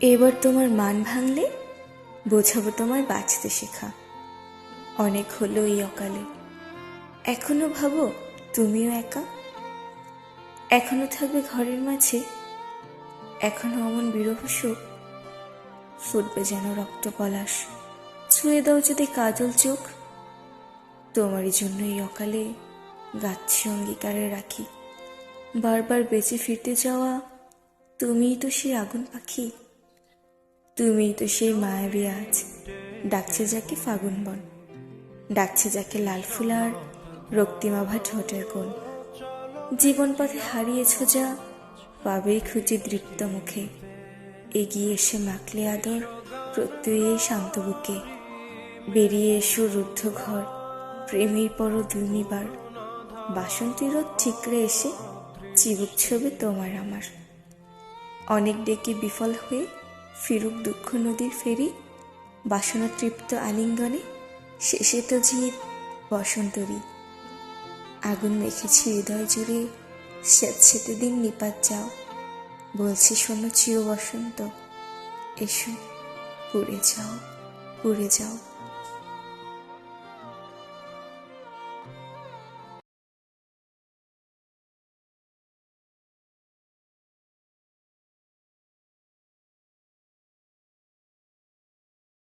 এবার তোমার মান ভাঙলে বোঝাবো তোমায় বাঁচতে শেখা। অনেক হলো এই অকালে। এখনও ভাবো তুমিও একা? এখনও থাকবে ঘরের মাঝে? এখনও অমন বিরহ শোক ফুটবে যেন রক্ত পলাশ। ছুঁয়ে দাও যদি কাজল চোখ। তোমারই জন্য এই অকালে গাচ্ছি অঙ্গীকারে রাখি। বারবার বেঁচে ফিরতে যাওয়া তুমিই তো সেই আগুন পাখি। তুমিই তো সেই মায়াবী আজ। ডাকছে যাকে ফাগুন বন, ডাকছে যাকে লাল ফুলার রক্তিমাভা ঠোঁটের কোণ। জীবন পথে হারিয়েছ যা, পাবেই খুঁজে দৃপ্ত মুখে। এগিয়ে এসে মাখলে আদর প্রত্যয়ী শান্ত বুকে। বেরিয়ে এসো রুদ্ধ ঘর, প্রেমের পর দুর্নিবার বাসন্তীর ঠিকরে এসে, চিবুক ছবি তোমার আমার। অনেক ডেকে বিফল হয়ে ফিরুক দুঃখ নদীর ফেরি বাসনা তৃপ্ত আলিঙ্গনে, শেষে তো জিত বসন্তরী। আগুন মেখেছি হৃদয় জুড়ে, স্যাঁতসেতে দিন নিপাত যাও। বলছি শোনো চির বসন্ত এসো, পুড়ে যাও পুড়ে যাও।